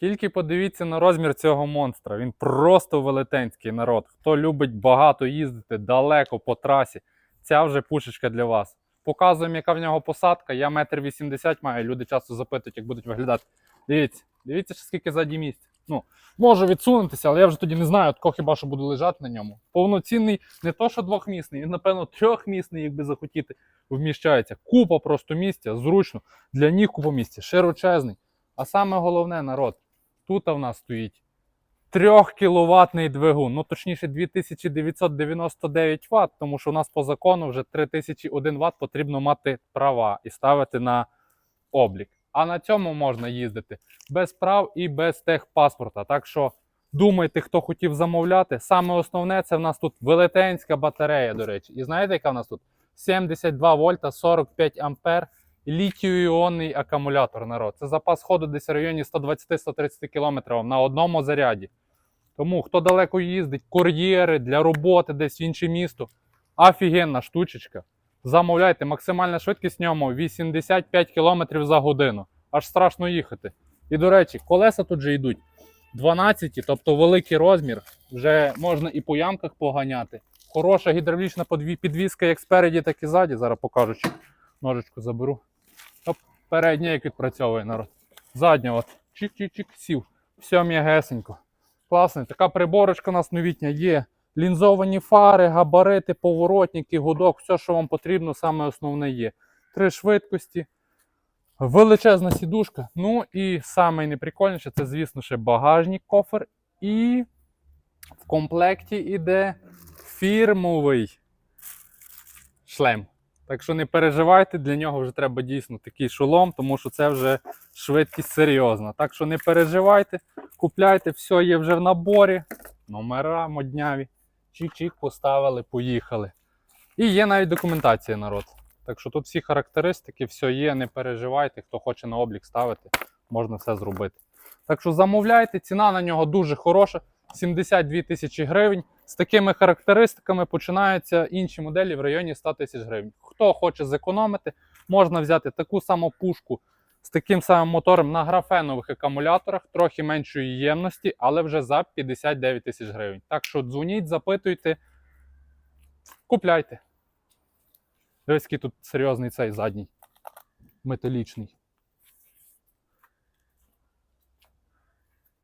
Тільки подивіться на розмір цього монстра. Він просто велетенський народ. Хто любить багато їздити далеко по трасі, ця вже пушечка для вас. Показуємо, яка в нього посадка. Я метр вісімдесят маю. Люди часто запитують, як будуть виглядати. Дивіться, дивіться, скільки ззаді місця. Ну, можу відсунутися, але я вже тоді не знаю, от кого хіба що буду лежати на ньому. Повноцінний, не то що двохмісний, він, напевно, трьохмісний, якби захотіти, вміщається. Купа просто місця, зручно. Для ніг купа місця, широчезний. А саме головне, народ, тут в нас стоїть 3 кіловатний двигун, ну точніше 2999 Вт, тому що у нас по закону вже 3001 Вт потрібно мати права і ставити на облік. А на цьому можна їздити без прав і без техпаспорта. Так що думайте, хто хотів замовляти. Саме основне це в нас тут велетенська батарея, до речі. І знаєте, яка в нас тут? 72 вольта, 45 ампер, літію-іонний акумулятор. Народ. Це запас ходу десь в районі 120-130 км на одному заряді. Тому хто далеко їздить, кур'єри для роботи десь в інше місто. Офігенна штучечка. Замовляйте, максимальна швидкість в ньому 85 км за годину. Аж страшно їхати. І до речі, колеса тут же йдуть 12, тобто великий розмір. Вже можна і по ямках поганяти. Хороша гідравлічна підвізка як спереді, так і ззаді. Зараз покажу, чи ножичку заберу. Оп, як відпрацьовує народ. Задня, от. Чик-чик-чик, сів. Все м'ягесенько. Класно. Така приборочка у нас новітня є. Лінзовані фари, габарити, поворотники, гудок, все, що вам потрібно, саме основне є. Три швидкості, величезна сідушка. Ну і саме найприкольніше, це, звісно, ще багажник, кофер. І в комплекті йде фірмовий шлем. Так що не переживайте, для нього вже треба дійсно такий шолом, тому що це вже швидкість серйозна. Так що не переживайте, купляйте, все є вже в наборі. Номера модняві. Чик-чик поставили, поїхали. І є навіть документація народ. Так що тут всі характеристики, все є, не переживайте. Хто хоче на облік ставити, можна все зробити. Так що замовляйте, ціна на нього дуже хороша. 72 тисячі гривень. З такими характеристиками починаються інші моделі в районі 100 тисяч гривень. Хто хоче зекономити, можна взяти таку саму пушку з таким самим мотором на графенових акумуляторах, трохи меншої ємності, але вже за 59 тисяч гривень. Так що дзвоніть, запитуйте, купляйте. Дивись, який тут серйозний цей задній металічний.